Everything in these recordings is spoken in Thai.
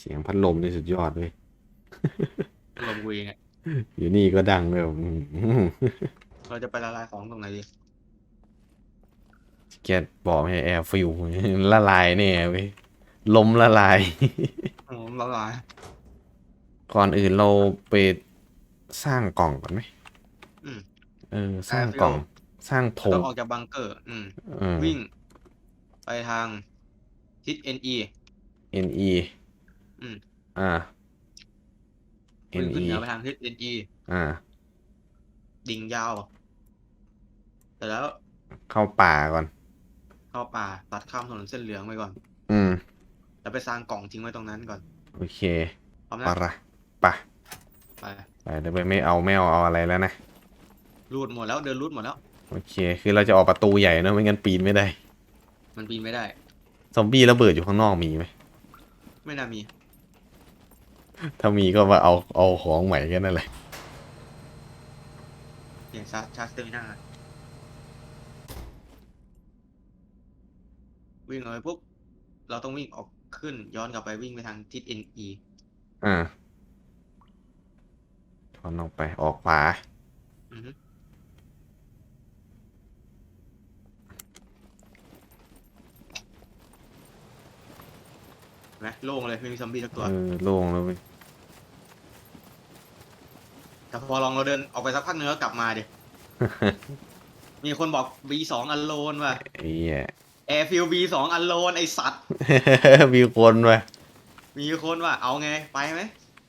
เสียงพัดลมนี่สุดยอดเว้ยลมกูเองอะอยู่นี่ก็ดังแบบอื้อหือเราจะไปละลายของตรงไหนดีแกบอกให้แอร์ฟิวละลายแน่เว้ยลมละลายโอ้ละลายก่อนอื่นเราไปสร้างกล่องก่อนไหมอืม เออ สร้างกล่อง สร้างธต้งองออกจากบังเกอร์ อืม เออ วิ่ง ไปทางทิศ NE NE อืม อ่าวิ่งขึ้น NE เหนือไปทางทิศ NE อ่า ดิ่งยาวแต่แล้วเข้าป่าก่อน เข้าป่าตัดข้ามถนนเส้นเหลืองไปก่อน อืม แล้วไปสร้างกล่องทิ้งไว้ตรงนั้นก่อนโอเคพร้อมปะนะละปะไปไปเดี๋ยวไปไม่เอาไม่เอาเอาอะไรแล้วนะ รูดหมดแล้วเดินรูดหมดแล้ว โอเค คือเราจะออกประตูใหญ่เนอะไม่งั้นปีนไม่ได้ มันปีนไม่ได้ ซอมบี้ระเบิดอยู่ข้างนอกมีไหม ไม่น่ามี ถ้ามีก็มาเอาเอาของใหม่แค่นั้นแหละอย่างชาร์จชาร์จเตอร์หน้าวิ่งออกไปปุ๊บ เราต้องวิ่งออกขึ้นย้อนกลับไปวิ่งไปทางทิศ NE อ่าถอนออกไปออกขวาอือฮึเห็นไหมโล่งเลยไม่มีซอมบี้สักตัว เออโล่งแล้วเว้ย แต่พอลองเราเดินออกไปสักพักนึงแล้วกลับมาดิ มีคนบอก B2 อันโลนว่ะไอ้เหี้ย Airfield B2 อันโลนไอสัตว์ มีคนว่ะมีคนว่าเอาไงไปไหม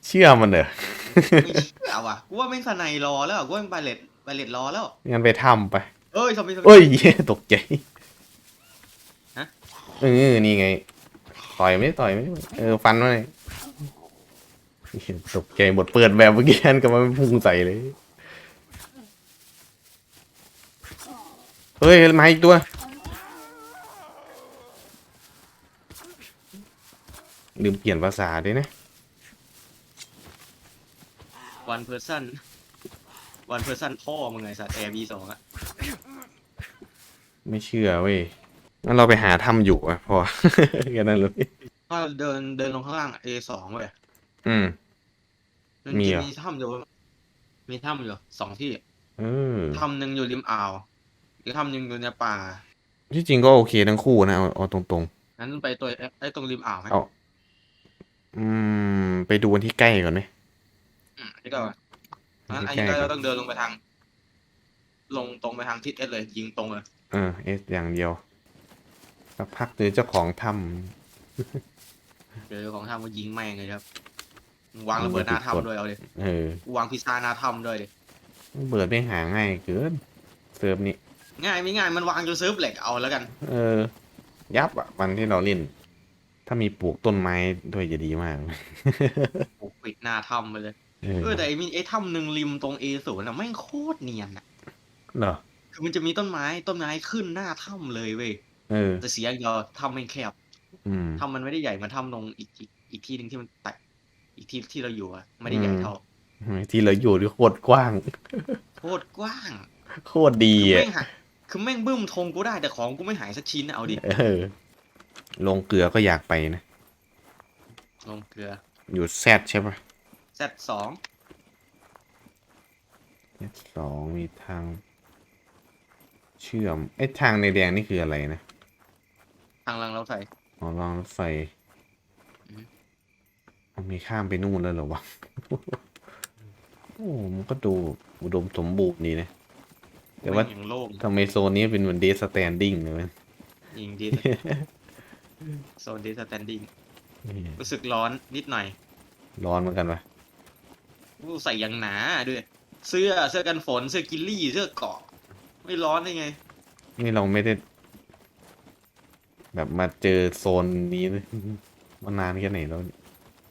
เชื่อมันเหรอไม่เชื่อว่ะกูว่าไม่งสไนรอแล้วกูว่ามันไปเลดไปเลดรอแล้ว งั้นไปทำไป เอ้ยซอมบี้ซอมเอ้บี้ยเหี้ยตกใจฮะ เออนี่ไง ต่อยไม่ได้ต่อยไม่ได้เออฟันมาเลยเหี้ย ตกใจหมดเปิดแบบเมื่อกี้อันก็มาพุ่งใส่เลย เฮ้ย มาอีกตัวลืมเปลี่ยนภาษาด้วยนะวันเพอร์ซันวันเพอร์ซันพ่อมึงไงสัตว์ Air B2 อะไม่เชื่อเว้ยงั้นเราไปหาถ้ำอยู่อะพอ แค่นั้นเลยก็เดินเดินลงข้างล่าง A2 เว้ยอืม มันมีจะเหรอ มีถ้ำอยู่ มีถ้ำอยู่สองที่เออถ้ำหนึ่งอยู่ริมอ่าวอีกถ้ำหนึ่งอยู่ในป่า ที่จริงก็โอเคทั้งคู่นะเอาเอาตรงงั้นไปตัวไอ้ตรงริมอ่าวไหมเอาๆอืม ไปดูวันที่ใกล้ก่อนไหม อืมอันนี้ก็งั้นอันใกล้นี้ๆก็ก่อนเราต้องเดินลงไปทาง ลงตรงไปทางทิศเอสเลย ยิงตรงเลยเออเอสอย่างเดียวสักพักเจอเจ้าของถ้เจอของถ้ำก็ยิงแม่งเลยครับ วางระเบิดหน้าถ้ำด้วยเอาดิำเออวางพิซซ่าหน้าถ้ำด้วยดิเบิดไม่หาง่ายเกินเซิร์ฟนี้ง่ายไม่ง่ายมันวางจนเซิร์ฟเหล็กเอาแล้วกัน เออ ยับอะวันที่เราเล่น ถ้ามีปลูกต้นไม้ด้วยจะดีมากปกปิดหน้าถ้ำไปเลยเออเออแต่ไอ้มีไอ้ถ้ำหนึ่งริมตรงเอศูนย์อะแม่งโคตรเนียนอะเหรอคือมันจะมีต้นไม้ต้นไม้ขึ้นหน้าถ้ำเลยเว้ยเออแต่เสียอย่างเดียวถ้ำไม่งแคบอืมถ้ำมันไม่ได้ใหญ่เหมันถ้ำตรงอีกอีกอีกที่หนึ่งที่มันแตก อีกที่ที่เราอยู่อะไม่ได้ใหญ่อืมเท่าที่เราอยู่ที่โคตรกว้าง โคตรกว้าง โคตรดีคืออะแม่งหายคือแม่งบึ้มธงกูได้แต่ของกูไม่หายสักชิ้นนะเอาดิเออลงเกลือก็อยากไปนะ ลงเกลือ อยู่แซดใช่ปะแซดสองแซดสองมีทาง เชื่อมไอ้ทางในแดงนี่คืออะไรนะ ทางลังเราใส่อ๋อรางรถไฟอืม มันมีข้ามไปนู่นแล้วเหรอวะ โอ้ มันก็ดูอุดมสมบูรณ์ดีนะ แต่ว่าแม่งยังโล่งทำไมโซนนี้เป็นเหมือนเดสแตนดิ้งเลยมันยิงดีโซนดีสแตนดิ้งรู้สึกร้อนนิดหน่อย ร้อนเหมือนกันปะกูใส่อยังหนาด้วย เสื้อเสื้อกันฝนเสื้อกิลลี่เสื้อเกราะ ไม่ร้อนได้ไง นี่เราไม่ได้ แบบมาเจอโซนนี้เลยมานานแค่ไหนแล้วเนี่ย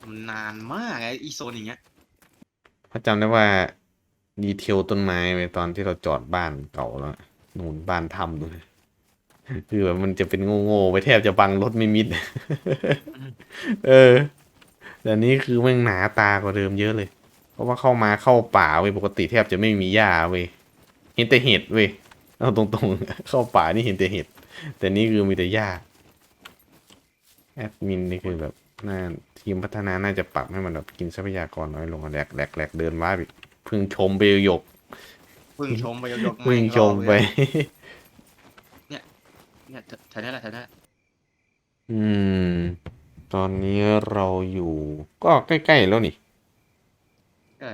มันนานมากไอ้อีโซนอย่างเงี้ยเพราจำได้ว่าดีเทลต้นไม้ไปตอนที่เราจอดบ้านเก่าแล้วหนุนบ้านทำด้วยคือแบบมันจะเป็นโง่ๆไปแทบจะบังรถไม่มิด เออ แต่นี้คือแม่งหนาตากว่าเดิมเยอะเลย เพราะว่าเข้ามาเข้าป่าเว้ยปกติแทบจะไม่มีหญ้าเว้ยเห็นแต่เห็ดเว้ยเอาตรงๆ เข้าป่านี่เห็นแต่เห็ด แต่นี่คือมีแต่หญ้าแอดมินนี่คือแบบ น่าทีมพัฒนาน่าจะปรับให้มันแบบกินทรัพยากรน้อยลงอะแหลกแหลกแหลกเดินว้าไปเพึ่งชมไปหยกพึ่งชมไปยกๆเพึ่งชมไปเนี่ยแถวนี้แหละแถวนี้แหละอืม ตอนนี้เราอยู่ ก็ใกล้ๆแล้วนี่ใช่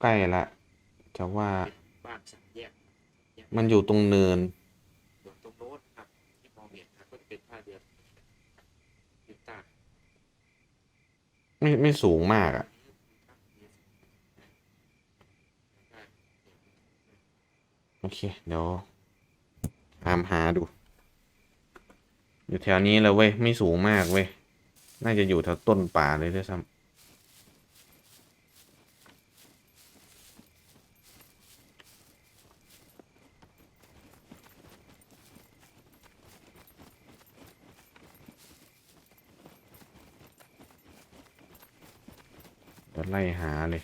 ใกล้ละจะว่าบ้านสามแยกมันอยู่ตรงเนิน อยู่ตรงโน้นครับ ที่มองเห็นครับก็จะเป็นท่าเรือยูต้า ไม่ไม่สูงมากอะ่ะโอเค เดี๋ยวตามหาดู อยู่แถวนี้แล้วเว้ย ไม่สูงมากเว้ย น่าจะอยู่แถวต้นป่าเลยด้วยซ้ำ ไล่หาเลย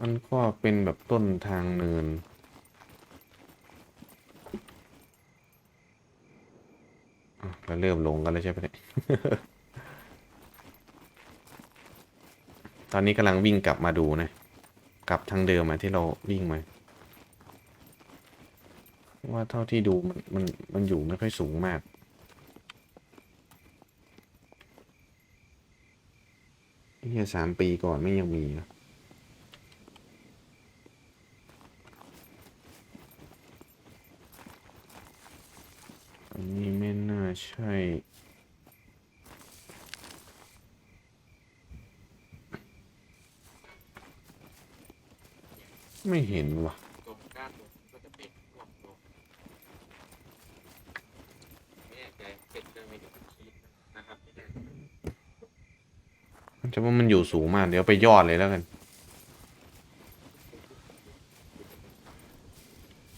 มันก็เป็นแบบต้นทางเนินอะเราเริ่มลงกันแล้วใช่ไหมเนี่ย ตอนนี้กำลังวิ่งกลับมาดูนะ กลับทางเดิมมาที่เราวิ่งมาว่าเท่าที่ดูมันมันมันอยู่ไม่ค่อยสูงมาก นี่สามปีก่อนไม่ยังมีนะอันนี้ไม่น่าใช่ไม่เห็นว่ะ ตรงด้านบนก็จะเป็นพวกโน้นไม่แน่ใจเป็นเรื่องไม่ได้คิดนะครับไม่แน่ใจ มัน จะว่ามันอยู่สูงมาก เดี๋ยวไปยอดเลยแล้วกัน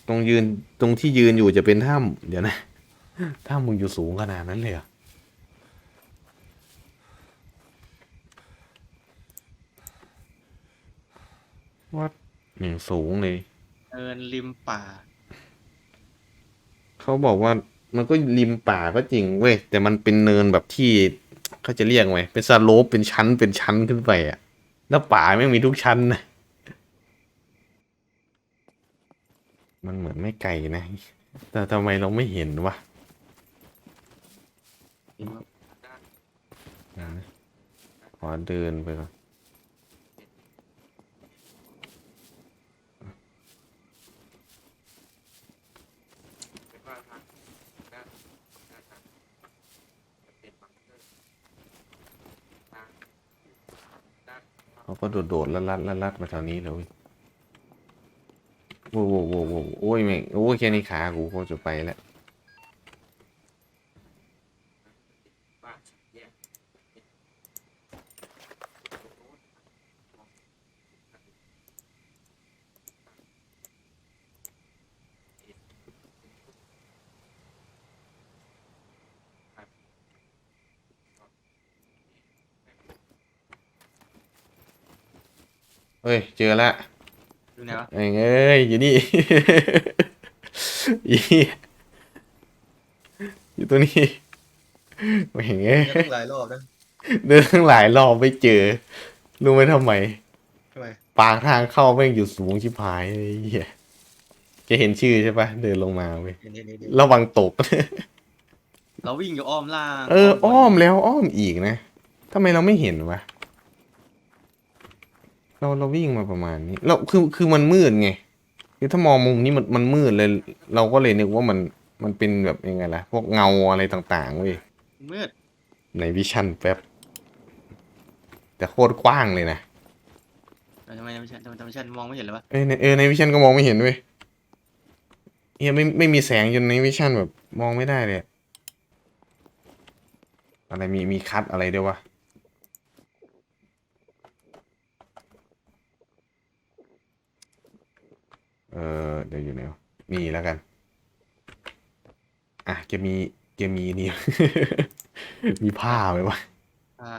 ตรงยืนตรงที่ยืนอยู่จะเป็นถ้ำเดี๋ยวนะถ้ำมึงอยู่สูงขนาดนั้นเลยเหรอวัดอย่างสูงเลยเดินริมป่า เขาบอกว่ามันก็ริมป่าก็จริงเว้ยแต่มันเป็นเนินแบบที่ เขาจะเรียกไงเป็นสโลปเป็นชั้นเป็นชั้นขึ้นไปอะแล้วป่าไม่งมีทุกชั้นนะมันเหมือนไม่ไกลนะ แต่ทำไมเราไม่เห็นวะด้านเดี๋ยวนะขอเดินไปก่อนเป็นว่าทางด้านด้านทางจะเป็นบังเกอร์ทางด้าน เขาก็โดดโดดๆลัดลัดลัดๆมาแถวนี้เลยเว้ยโว้โว้โว้โว้โอ้ยแม่งโอ้ยแค่นี้ขากูก็จะไปแล้ว บ้านสามแยกเป็นตรงโน้นมอง เฮ้ย เจอละอยู่ไหนวะเอ้ยเอ้ยอยู่นี่ อีอยู่ตัวนี้แม่งเอ้ยเดินตั้งหลายรอบนะเดินทั้งหลายรอบไม่เจอ รู้ไหมทำไม ทำไมปากทางเข้าแม่งอยู่สูงชิบหายเลยไอ้เหี้ยแกเห็นชื่อใช่ปะเดินลงมาเว้ยเห็นเห็นเห็นเห็นระวังตก เราวิ่งอยู่อ้อมล่างเออ อ้อมแล้วอ้อมอีกนะทำไมเราไม่เห็นวะ เราเราวิ่งมาประมาณนี้เราคือคือมันมืดไงคือถ้ามองมุมนี้มันมันมืดเลย เราก็เลยนึกว่ามันมันเป็นแบบยังไงล่ะ พวกเงาอะไรต่างๆเว้ยมืดในวิชั่นแป๊บแต่โคตรกว้างเลยนะทำไมทำไมทำไมทำไมฉันมองไม่เห็นเลยวะเออในเออในวิชั่นก็มองไม่เห็นเว้ยเฮียไม่ไม่มีแสงจนในวิชั่นแบบ มองไม่ได้เลย อะอะไรมีมีคัดอะไรด้วยวะ เออเดี๋ยวอยู่ไหนนี่แล้วกัน อะแกมีแกมีนี่ มีผ้าไหมวะอ่า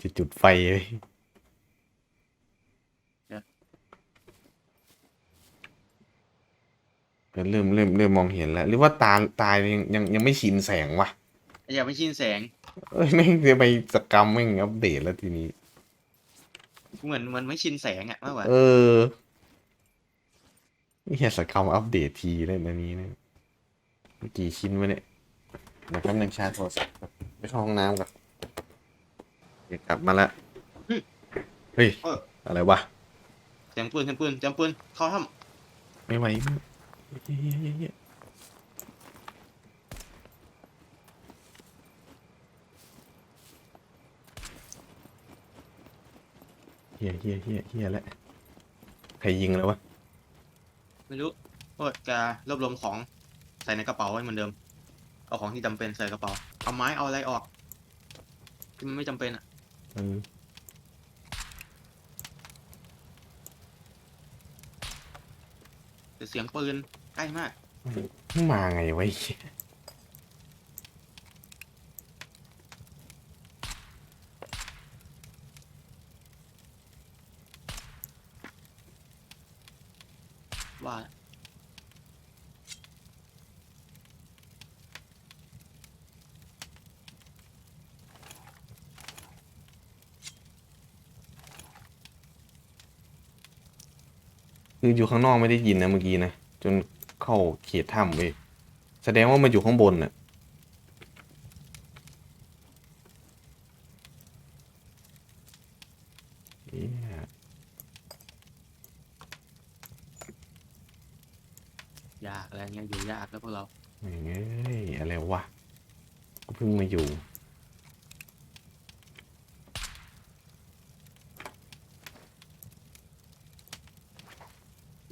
จะจุดไฟเลยเริ่มเริ่มเริ่มมองเห็นแล้ว หรือว่าตาตายังยังยังไม่ชินแสงวะอยังไม่ชินแสง เอ้ยแม่งจะไปสกรรมแม่งอัปเดตแล้วทีนี้ เหมือนมันไม่ชินแสงอะมากกว่าเออ นี่แค่สกรรมอัปเดตทีเลยนะนี้เนี่ยกี่ชิ้นวะเนี่ยเดี๋ยวแป๊บนึงชาร์จโทรศัพท์ครับไปเข้าห้องน้ำก่อนเดี๋ยวกลับมาละเฮ้ยอะไรวะเสียงปืนเสียงปืนเสียงปืนเข้าถ้ไม่ไหวเฮ้ยเฮ้ยเฮ้ยเฮ้ยเฮียเฮียเฮียเฮียแล้วใครยิงแล้ววะำ ไม่รู้โอ้ยแกรวบรวมของใส่ในกระเป๋าไว้เหมือนเดิม เอาของที่จำเป็นใส่กระเป๋า เอาไม้เอาอะไรออก ที่มันไม่จำเป็นอะเออแต่เสียงปืนใกล้มากมึงมาไงวะไอ้เหี้ยว่า คืออยู่ข้างนอกไม่ได้ยินนะเมื่อกี้นะ จนเข้าเขตถ้ำเว้ยแสดงว่ามันอยู่ข้างบนน่ะเหี้ยยากอะไรเงี้ยอยู่ยากแล้วพวกเราแม่งเอ้ยอะไรวะก็เพิ่งมาอยู่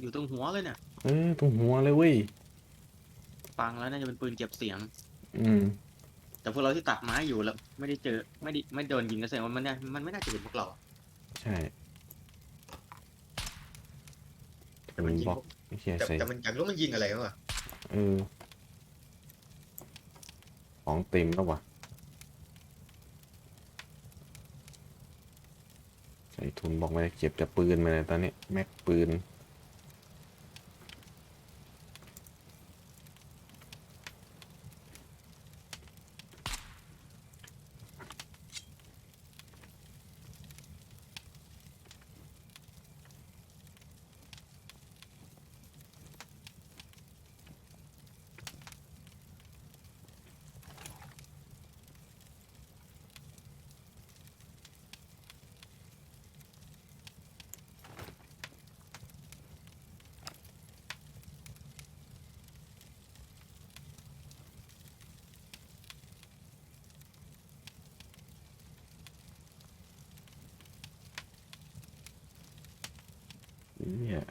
อยู่ตรงหัวเลยเนี่ยเออตรงหัวเลยเว้ยฟังแล้วน่าจะเป็นปืนเก็บเสียง อืม แต่พวกเราที่ตัดไม้อยู่แล้ว ไม่ได้เจอ ไม่ได้ไม่โดนยิงก็แสดงว่ามันเนี่ยมันไม่น่าจะเห็นพวกเราใช่แต่มันบอกไม่ใช่แต่ใส่แต่มันอยากรู้มันยิงอะไรวะเออของเต็มแล้ววะใส่ทุนบอกไม่ได้เก็บแต่ปืนมาเลยตอนนี้แม็กปืน เนี่ย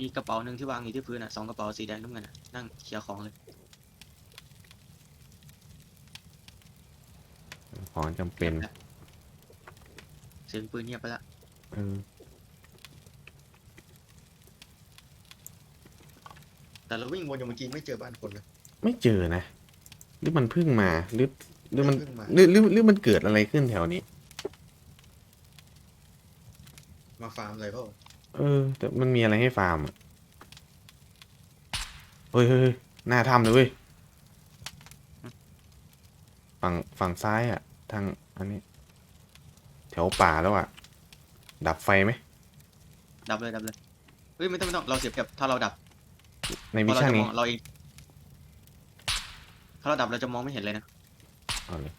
มีกระเป๋าหนึ่งที่วางอยู่ที่พื้นอะสองกระเป๋าสีแดงน้ำเงินอะนั่งเคลียร์ของเลยของจำเป็น เสียงปืนเงียบไปละ เออ แต่เราวิ่งวนอยู่เมื่อกี้ไม่เจอบ้านคนเลย ไม่เจอนะ หรือมันเพิ่งมาหรือหรือมันเพิ่งมา หรือหรือหรือมันเกิดอะไรขึ้นแถวนี้ มาฟาร์มเลยเปล่าเออ แต่มันมีอะไรให้ฟาร์มอะเฮ้ยเฮ้ยเฮ้ยหน้าถ้ำเลยเว้ยฝั่งฝั่งซ้ายอะทางอันนี้ แถวป่าแล้วอะดับไฟไหมดับเลยดับเลยเฮ้ยไม่ต้องไม่ต้องเราเสียเปรียบถ้าเราดับ ในเพมิชราะเราชั่นจะมนี้องเราเองถ้าเราดับเราจะมองไม่เห็นเลยนะเอาเลย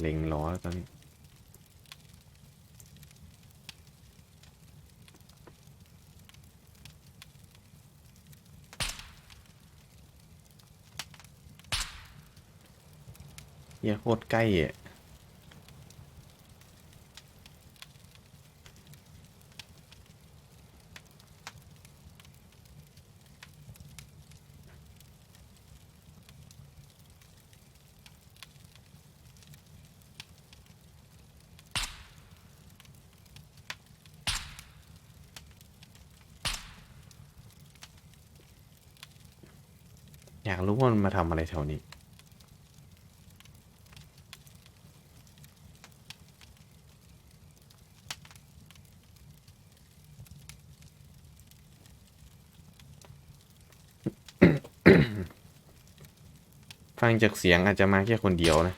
เล็งล้อแล้วตอนนี้เฮียโคตรใกล้อะ อยากรู้ว่ามันมาทำอะไรแถวนี้ ฟังจากเสียงอาจจะมาแค่คนเดียวนะ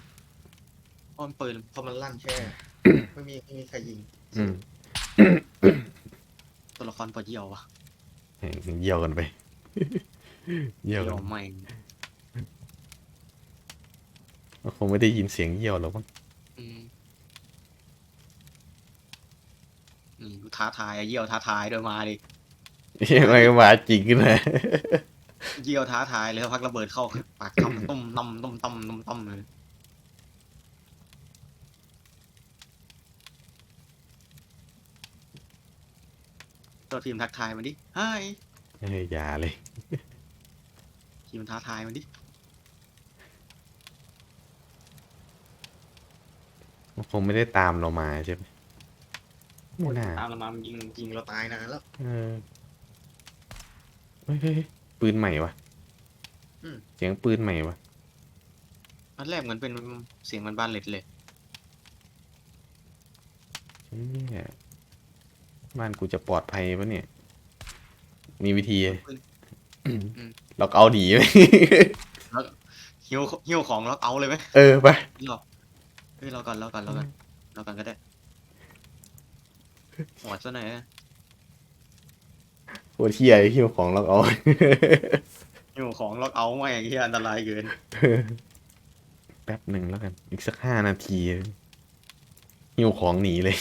เพราะมันปืนเพราะมันลั่นแช่ไม่มีไม่มีใครยิงอืมตัวละครปวดเยี่ยววะเยี่ยวกันไป เยี่ยวเยี่กัยวนไม่งคงไม่ได้ยินเสียงเยี่ยวหรอกมั้งอืมอืมท้าทายอะเยี่ยวท้าทายด้วยมาดิไม่มาจริงนะ เยี่ยวท้าทายเลยพักระเบิดเข้าปากคำต้มต้มต้มต้มต้มต้มเลยตัวทีมทักทายมันดิไฮเฮ้ยอย่าเลย ทีมท้าทายมันดิคงไม่ได้ตามเรามาใช่ไหมไม่น่าตามเรามามันยิงยิงเราตายนานแล้ว เออเฮ้ยเฮ้ยเฮ้ยปืนใหม่วะอืม เสียงปืนใหม่วะอันแรกเหมือนเป็นเสียงมันบ้านเล็ดเลย เนี่ยบ้านกูจะปลอดภัยปะเนี่ย มีวิธี เราเอาดีไหมหิวหิวของแล้วเอาเลยไหมเออไปรอเฮ้ยรอก่อนรอก่อนรอก่อนรอก่อนก็ได้หัวซะหน่อยนะโคตรเที่ยหิ้วของเราเอาหิวของล็อกเอาไม่อย่างที่อันตรายเกินแป๊บหนึ่งแล้วกัน อีกสักห้านาทีหิ้วของหนีเลย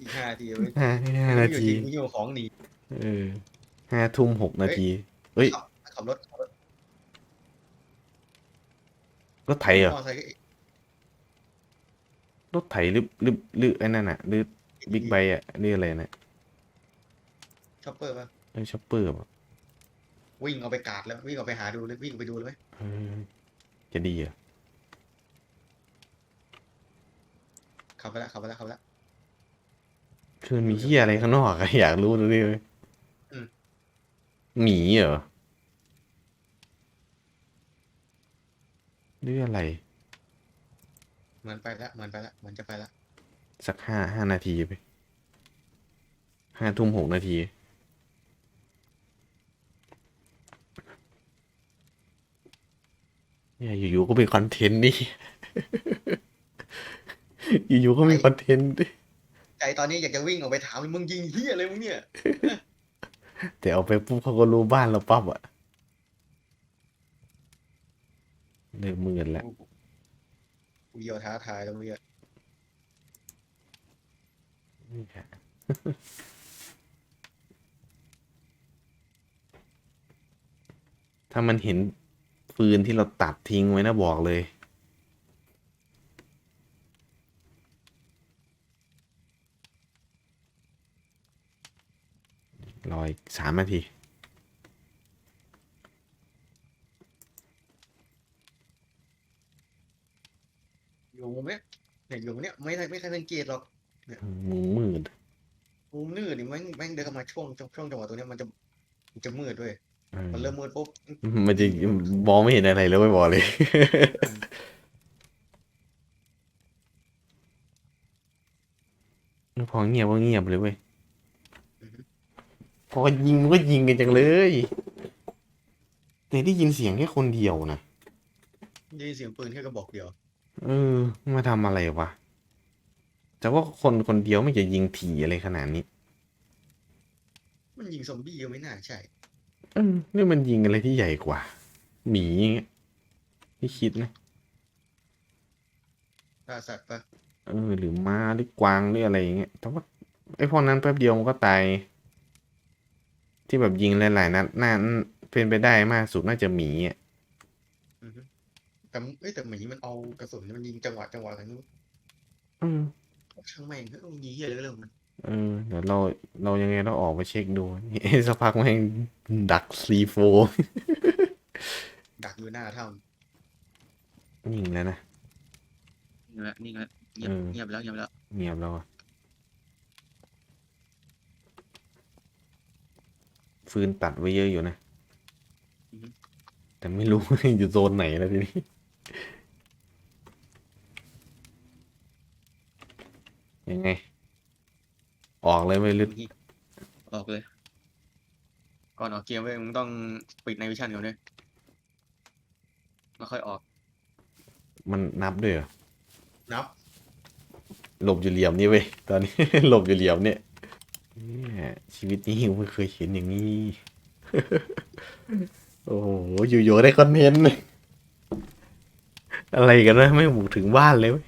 อีกห้านาทีห้าห้านาทีหิวของหนีเออห้าทุ่มหกนาที เฮ้ย ขับรถขับรถรถไถเหรอมอไซค์รถไถหรือหรือหรือไอ้นั่นอะหรือบิ๊กไบค์อะหรืออะไรนะช็อปเปอร์ป่ะเออช็อปเปอร์ป่ะวิ่งเอาไปกาดแล้ววิ่งเอาไปหาดูเลยวิ่งเอาไปดูเลยไหมเออจะดีเหรอขับไปแล้วขับไปแล้วขับไปแล้วคือมันมีเหี้ยอะไรข้างนอกอะอยากรู้ดูดิเว้ยอืม หมีเหรอหรืออะไร เหมือนไปแล้วเหมือนไปแล้วเหมือนจะไปแล้วสักห้าห้านาทีไปห้าทุ่มหกนาที เนี่ยอยู่ๆก็เป็นคอนเทนต์นี่ อยู่ๆก็มีคอนเทนต์ดิใจตอนนี้อยากจะวิ่งออกไปถามเลยมึงยิงเฮียอะไรมึงเนี่ย แต่เอาไปปุ๊บเขาก็รู้บ้านเราปั๊บอะเริ่มมืดแล้วกูเยี่ยวท้าทายแล้วมึงเนี่ยถ้ามันเห็นฟืนที่เราตัดทิ้งไว้นะบอกเลย รออีกสามนาทีอยู่มุมเนี้ยเนี่ยอยู่มุมเนี้ยไม่ได้ไม่ใครสังเกตหรอกมุมมืดมุมนืดนี่แม่งแม่งเดินเข้ามาช่วงช่วงช่วงจังหวะตัวเนี้ยมันจะมันจะมืดด้วยเออมันเริ่มมืดปุ๊บมันจะมองไม่เห็นอะไรแล้วไม่บอกเลยพอเงียบก็เงียบเลยเว้ย พอยิงมันก็ยิงกันจังเลย แต่ได้ยินเสียงแค่คนเดียวนะได้ยินเสียงปืนแค่กระบอกเดียว เออ มาทำอะไรวะแต่ว่าคนคนเดียวไม่จะยิงถี่อะไรขนาดนี้ มันยิงซอมบี้ก็ไม่น่าใช่เออนี่มันยิงอะไรที่ใหญ่กว่า หมีอย่างเงี้ยไม่คิดนะล่าสัตว์ปะเออ หรือม้าหรือกวางหรืออะไรอย่างเงี้ยแต่ว่าไอ้พวกนั้นแป๊บเดียวมันก็ตาย ที่แบบยิงหลายๆนัดน่าเป็นไปได้มากสุดน่าจะหมีอะอือฮึแต่เอ้ยแต่หมีมันเอากระสุนมันยิงจังหวะจังหวะอะไรนู้นเออช่างแม่งเฮ้ยมึงยิงเฮียอะไรก็เรื่องมันเออเดี๋ยวเราเรายังไงเราออกไปเช็คดูสักพักแม่งดักซีโฟดักอยู่หน้าถ้ยิงแล้วนะำนี่แหละนี่แหละเงียบเออเงียบแล้วเงียบแล้วเงียบแล้วอะ ฟืนตัดไว้เยอะอยู่นะ แต่ไม่รู้ อยู่โซนไหนแล้วทีนี้ยังไง ออกเลยไม่ลึกออกเลย ก่อนออกเกมเว้ยมึงต้องปิดในวิชั่นก่อนด้วยแล้วค่อยออก มันนับด้วยเหรอ นับ หลบอยู่เหลี่ยมนี่เว้ย ตอนนี้ หลบอยู่เหลี่ยมเนี่ยเนี่ย ชีวิตนี้ไม่เคยเห็นอย่างนี้ โอ้โห อยู่ๆได้คอนเทนต์เลยอะไรกันนะ ไม่บุกถึงบ้านเลยเว้ย